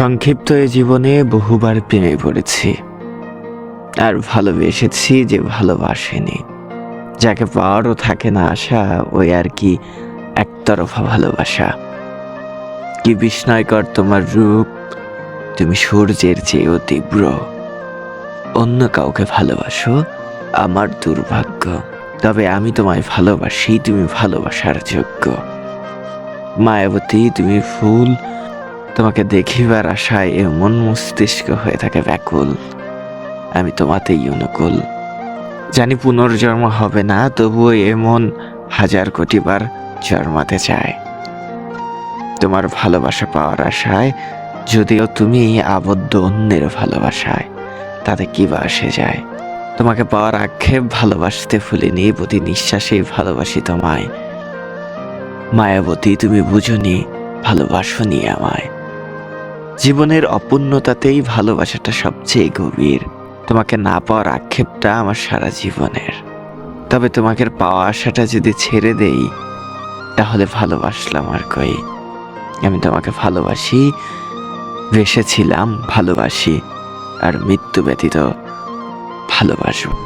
সংক্ষিপ্ত এ জীবনে বহুবার প্রেমে পড়েছি। আর ভালোবেসেছি যে ভালোবাসেনি। যাকে পাওয়ারও থাকে না আশা, ওই আর কি একতরফা ভালোবাসা। কি বিস্ময়কর তোমার রূপ, তুমি সূর্যের চেয়েও তীব্র। অন্য কাউকে ভালোবাসো, আমার দুর্ভাগ্য। তবে আমি তোমায় ভালোবাসি, তুমি ভালোবাসার যোগ্য। মায়াবতী, তুমি ফুল তোমাকে দেখিবার আশায় এমন মস্তিষ্ক হয়ে থাকে ব্যাকুল। আমি তোমাতেই অনুকূল। জানি পুনর্জন্ম হবে না, তবুও এমন হাজার কোটিবার জন্মাতে চায়। তোমার ভালোবাসা পাওয়ার আশায়, যদিও তুমি আবদ্ধ অন্যের ভালোবাসায়, তাতে কি বা আসে যায়? তোমাকে পাওয়ার আক্ষেপ ভালোবাসতে ভুলিনি প্রতি নিঃশ্বাসেই ভালোবাসি তোমায়। মায়াবতী, তুমি বুঝনি, ভালোবাসনি আমায়। জীবনের অপূর্ণতাতেই ভালোবাসাটা সবচেয়ে গভীর। তোমাকে না পাওয়ার আক্ষেপটা আমার সারা জীবনের। তবে তোমাকে পাওয়া আশাটা যদি ছেড়ে দেই, তাহলে ভালোবাসলাম আর কই। আমি তোমাকে ভালোবাসি বেসেছিলাম ভালোবাসি, আর মৃত্যু ব্যতীত ভালোবাসবো।